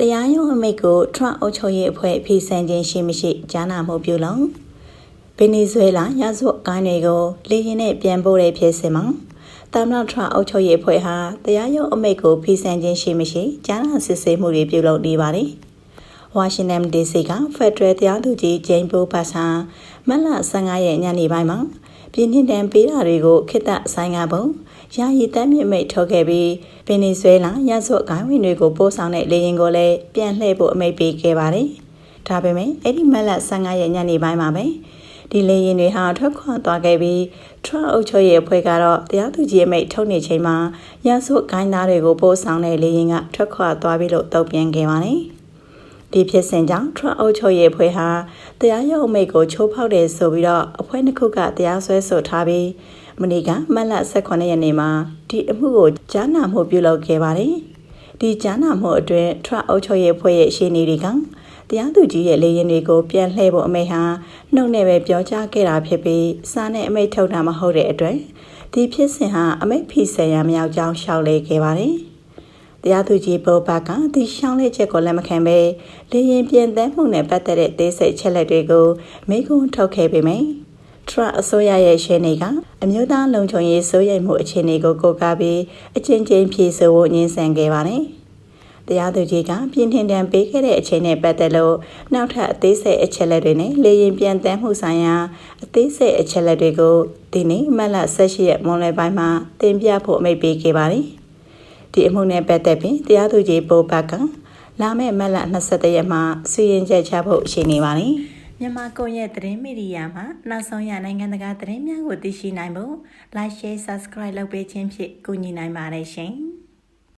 တရားရုံးအမိတ်ကိုထရန့်အုပ်ချုပ်ရေးအဖွဲ့ဖိစံခြင်းရှိမရှိကြားနာမှုပြုလုံးဗင်နီဇွဲလားရာဇဝတ်ကိုင်းတွေကိုလေရင်နဲ့ပြန်ပို့တဲ့ဖြစ်စဉ်မှာတာမန်ထရန့်အုပ်ချုပ်ရေးအဖွဲ့ဟာတရားရုံးအမိတ်ကိုဖိစံခြင်းရှိမရှိကြားနာစစ်ဆေးမှုတွေပြုလုပ်နေပါတယ်။ဝါရှင်တန် DC ကဖက်ဒရယ်တရားသူကြီးဂျိမ်းဘိုးပတ်ဆာမက်လ15ရက်ညနေပိုင်းမှာ ပြည်နှင်တန်ပေးတာတွေကိုခိတ္တဆိုင်ကပုံယာယီတမ်းမြင့်မိတ်ထုတ်ခဲ့ပြီးဗင်နီဇွဲလားရဆော့ဂိုင်းဝင်တွေကိုပို့ဆောင်တဲ့လေယာဉ်ကိုလည်းပြန်လှည့်ဖို့အမိတ်ပေးခဲ့ပါတယ်။ဒါပေမဲ့အဲ့ဒီမက်လ15ရက်ညနေပိုင်းမှာပဲဒီလေယာဉ်တွေဟာထွက်ခွာသွားခဲ့ပြီးထရအုပ်ချုပ်ရေးအဖွဲ့ကတော့တရားသူကြီးအမိတ်ထုတ်နေချိန်မှာရဆော့ဂိုင်းသားတွေကိုပို့ဆောင်တဲ့လေယာဉ်ကထွက်ခွာသွားပြီလို့တုံ့ပြန်ခဲ့ပါတယ်။ ဒီဖြစ်စဉ်ကြောင့်ထရအုပ်ချုပ်ရေးအဖွဲ့ဟာတရားရုံးအမိတ်ကိုချိုးဖောက်တယ်ဆိုပြီးတော့အဖွဲ့တစ်ခုကတရားစွဲဆိုထားပြီးမနေ့ကမတ်လ18ရက်နေ့မှာဒီအမှုကိုကြားနာမှုပြုလုပ်ခဲ့ပါတယ်။ဒီကြားနာမှုအတွင်းထရအုပ်ချုပ်ရေးဖွဲ့ရဲ့ရှင်းနေတွေကတရားသူကြီးရဲ့လေရင်တွေကိုပြန်လှည့်ဖို့အမိန့်ဟာနှုတ်နဲ့ပဲပြောကြားခဲ့တာဖြစ်ပြီးစာနဲ့အမိန့်ထုတ်တာမဟုတ်တဲ့အတွက်ဒီဖြစ်စဉ်ဟာအမိန့်ဖိဆက်ရမြောက်ကြောင်းရှောက်လေခဲ့ပါတယ်။ တရားသူကြီးဘောဘကဒီရှောင်းလေးချက်ကိုလက်မခံပဲလေရင်ပြန်သန်းမှုနဲ့ပတ်သက်တဲ့ဒေးစိတ်ချက်လက်တွေကိုမိကုံထုတ်ခဲ့ပေမယ့်ထရအစိုးရရဲ့ရှင်းနေကအမျိုးသားလုံခြုံရေးစိုးရိမ်မှုအခြေအနေကိုကိုးကားပြီးအချင်းချင်းဖြေဆိုဖို့ညှင်းဆန်ခဲ့ပါတယ်။တရားသူကြီးကပြင်းထန်တန်ပေးခဲ့တဲ့အချိန်နဲ့ပတ်သက်လို့နောက်ထပ်အသေးစိတ်အချက်လက်တွေနဲ့လေရင်ပြန်တန်းမှုဆိုင်ရာအသေးစိတ်အချက်လက်တွေကိုဒီနေ့မတ်လ18ရက်မွန်လွယ်ပိုင်းမှာတင်ပြဖို့အမိန့်ပေးခဲ့ပါတယ်။ ဒီအမှုနဲ့ပတ်သက်ပြီးတရားသူကြီးပိုဘတ်ကလာမယ့်မတ်လ23ရက်မှာစီရင်ချက်ချဖို့ရှိနေပါတယ်။မြန်မာကွန်ရက်သတင်းမီဒီယာမှာနောက်ဆုံးရနိုင်ငံတကာသတင်းများကိုသိရှိနိုင်ဖို့ Like Share Subscribe လုပ်ပေးခြင်းဖြင့်ကူညီနိုင်ပါတယ်ရှင်။